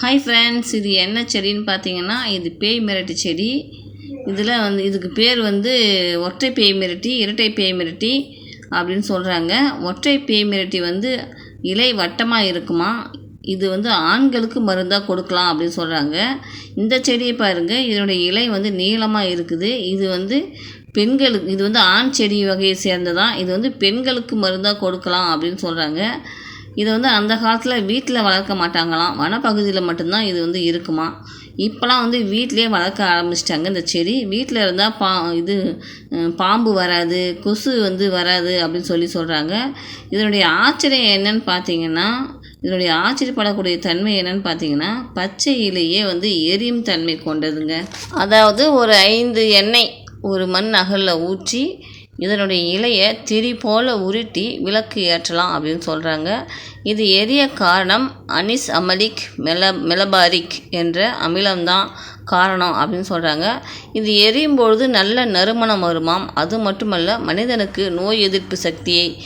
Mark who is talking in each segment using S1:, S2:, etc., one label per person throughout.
S1: Hi friends இது என்ன செடின்னு பார்த்தீங்கன்னா இது பேய் மிரட்டு செடி. இதில் வந்து இதுக்கு பேர் வந்து ஒற்றை பேய் மிரட்டி இரட்டை பேய் மிரட்டி அப்படின்னு சொல்கிறாங்க ஒற்றை பேய் மிரட்டி வந்து இலை வட்டமாக இருக்குமா? இது வந்து ஆண்களுக்கு மருந்தாக கொடுக்கலாம் அப்படின்னு சொல்கிறாங்க இந்த செடியை பாருங்கள் இதனுடைய இலை வந்து நீளமாக இருக்குது. இது வந்து பெண்களுக்கு இது வந்து ஆண் செடி வகையை சேர்ந்ததான் இது வந்து பெண்களுக்கு மருந்தாக கொடுக்கலாம் அப்படின்னு சொல்கிறாங்க இதை வந்து அந்த காலத்தில் வீட்டில் வளர்க்க மாட்டாங்களாம். வனப்பகுதியில் மட்டும்தான் இது வந்து இருக்குமா? இப்போலாம் வந்து வீட்டிலே வளர்க்க ஆரம்பிச்சிட்டாங்க இந்த செடி. வீட்டில் இருந்தால் பா இது பாம்பு வராது கொசு வந்து வராது அப்படின்னு சொல்லி சொல்கிறாங்க இதனுடைய ஆச்சரியம் என்னன்னு பார்த்தீங்கன்னா இதனுடைய ஆச்சரியப்படக்கூடிய தன்மை என்னன்னு பார்த்தீங்கன்னா பச்சை இலையே வந்து எரியும் தன்மை கொண்டதுங்க. அதாவது ஒரு ஐந்து எண்ணெய் ஒரு மண் அகலில் ஊற்றி இதனுடைய இலையை திரி போல் உருட்டி விளக்கு ஏற்றலாம் அப்படின்னு சொல்கிறாங்க இது எரிய காரணம் அனிஸ் அமலிக் மெல மெலபாரிக் என்ற அமிலம்தான் காரணம் அப்படின்னு சொல்கிறாங்க இது எரியும் பொழுது நல்ல நறுமணம் வருமாம். அது மட்டுமல்ல மனிதனுக்கு நோய் எதிர்ப்பு சக்தியை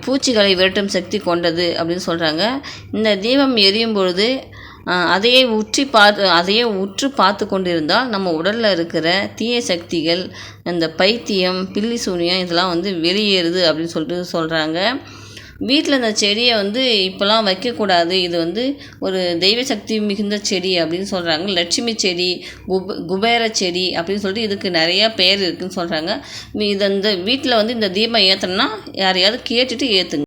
S1: பூச்சிகளை விரட்டும் சக்தி கொண்டது அப்படின்னு சொல்கிறாங்க இந்த தீபம் எரியும் பொழுது அதையே உற்றி பார்த்து அதையே உற்று பார்த்து கொண்டிருந்தால் நம்ம உடலில் இருக்கிற தீய சக்திகள் இந்த பைத்தியம் பில்லி சூனியம் இதெல்லாம் வந்து வெளியேறுது அப்படின்னு சொல்லிட்டு சொல்கிறாங்க வீட்டில் இந்த செடியை வந்து இப்போலாம் வைக்கக்கூடாது. இது வந்து ஒரு தெய்வ சக்தி மிகுந்த செடி அப்படின்னு சொல்கிறாங்க லட்சுமி செடி குப குபேர செடி அப்படின்னு சொல்லிட்டு இதுக்கு நிறையா பேர் இருக்குதுன்னு சொல்கிறாங்க இது இந்த வீட்டில் வந்து இந்த தீபம் ஏற்றணும்னா யாரையாவது கேட்டுட்டு ஏற்றுங்க